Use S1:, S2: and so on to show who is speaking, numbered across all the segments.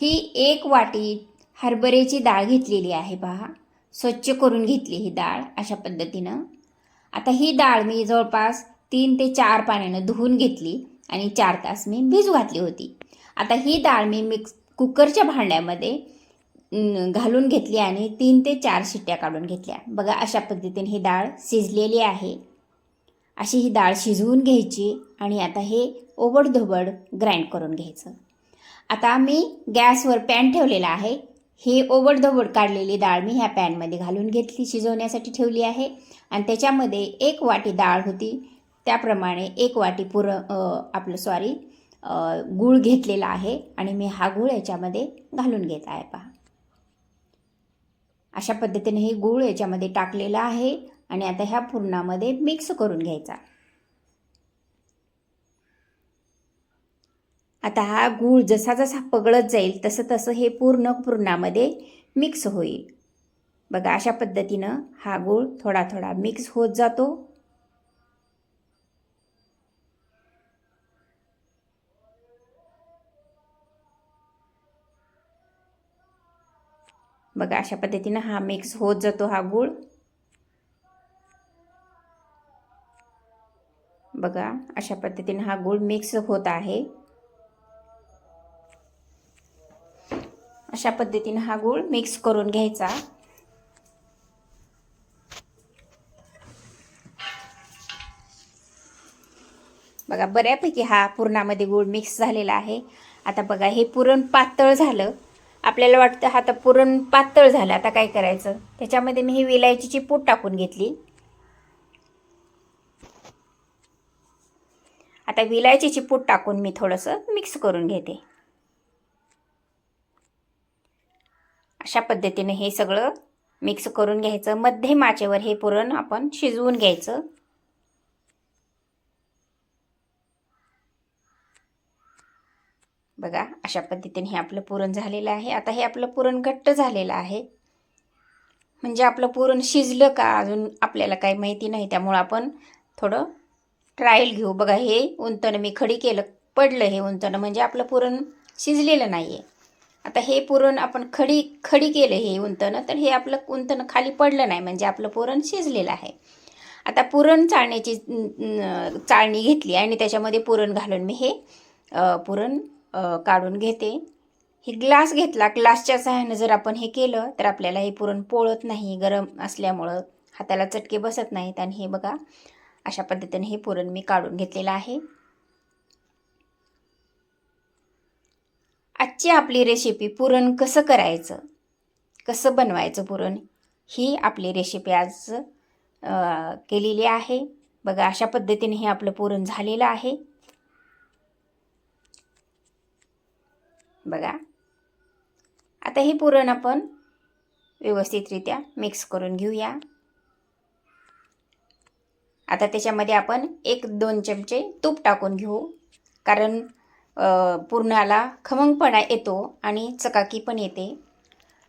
S1: ही एक वाटी हरभऱ्याची डाळ घेतलेली आहे पहा. स्वच्छ करून घेतली ही डाळ अशा पद्धतीनं. आता ही डाळ मी जवळपास तीन ते चार पाण्यानं धुवून घेतली आणि चार तास मी भिजू घातली होती. आता ही डाळ मी मिक्स कुकरच्या भांड्यामध्ये घालून घेतली आणि तीन ते चार शिट्ट्या काढून घेतल्या. बघा अशा पद्धतीने ही डाळ शिजलेली आहे. अशी ही डाळ शिजवून घ्यायची आणि आता हे ओबडधोबड ग्राइंड करून घ्यायचं. आता मी गॅसवर पॅन ठेवलेला आहे. ही ओबडधोबड काढलेली डाळ मी ह्या पॅनमध्ये घालून घेतली शिजवण्यासाठी ठेवली आहे. आणि त्याच्यामध्ये एक वाटी डाळ होती. त्याप्रमाणे एक वाटी पुर आपलं सॉरी गूळ घेतलेला आहे. आणि मी हा गूळ याच्यामध्ये घालून घेत आहे पहा. अशा पद्धतीने हे गूळ याच्यामध्ये टाकलेला आहे. आणि आता ह्या पुरणामध्ये मिक्स करून घ्यायचा. आता हा गूळ जसा जसा पगळत जाईल तसं तसं हे पूर्ण पूर्णामध्ये मिक्स होईल. बघा अशा पद्धतीनं हा गूळ थोडा थोडा मिक्स होत जातो. बघा अशा पद्धतीनं हा मिक्स होत जातो हा गूळ. बघा अशा पद्धतीनं हा गूळ मिक्स होत आहे. अशा पद्धतीनं हा गूळ मिक्स करून घ्यायचा. बघा बऱ्यापैकी हा पुरणामध्ये गूळ मिक्स झालेला आहे. आता बघा हे पुरण पातळ झालं. आपल्याला वाटतं हा आता पुरण पातळ झालं. आता काय करायचं? त्याच्यामध्ये मी ही विलायचीची पूड टाकून घेतली. आता विलायचीची पूड टाकून मी थोडंसं मिक्स करून घेते. अशा पद्धतीने हे सगळं मिक्स करून घ्यायचं. मध्यम आचेवर हे पुरण आपण शिजवून घ्यायचं. बघा अशा पद्धतीने हे आपलं पुरण झालेलं आहे. आता हे आपलं पुरण घट्ट झालेलं आहे. म्हणजे आपलं पुरण शिजलं का अजून आपल्याला काही माहिती नाही. त्यामुळं आपण थोडं ट्रायल घेऊ. बघा हे उंतनं मी खडी केलं पडलं हे उंतनं. म्हणजे आपलं पुरण शिजलेलं नाही आहे आता हे पुरण आपण खडी खडी केलं हे उंतनं तर हे आपलं उंतनं खाली पडलं नाही म्हणजे आपलं पुरण शिजलेलं आहे. आता पुरण चाळण्याची चाळणी घेतली आणि त्याच्यामध्ये पुरण घालून मी हे पुरण काढून घेते. हे ग्लास घेतला ग्लासच्या सहाय्यानं जर आपण हे केलं तर आपल्याला हे पुरण पोळत नाही गरम असल्यामुळं हाताला चटके बसत नाहीत. आणि हे बघा अशा पद्धतीने हे पुरण मी काढून घेतलेलं आहे. आजची आपली रेसिपी पुरण कसं करायचं? कसं बनवायचं पुरण? ही आपली रेसिपी आज केलेली आहे. बघा अशा पद्धतीने हे आपलं पुरण झालेलं आहे. बघा. आता हे पुरण आपण व्यवस्थितरित्या मिक्स करून घेऊया. आता त्याच्यामध्ये आपण एक दोन चमचे तूप टाकून घेऊ. कारण पुरणाला खमंगपणा येतो आणि चकाकी पण येते.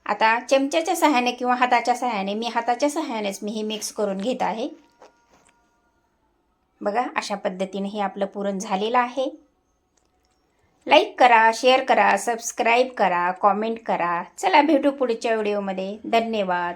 S1: आता चमच्याच्या सहाय्याने किंवा हाताच्या सहाय्याने मी हाताच्या सहाय्यानेच मी हे मिक्स करून घेत आहे. बघा अशा पद्धतीने हे आपलं पुरण झालेलं आहे. लाईक करा शेअर करा सबस्क्राईब करा कॉमेंट करा. चला भेटू पुढच्या व्हिडिओमध्ये धन्यवाद.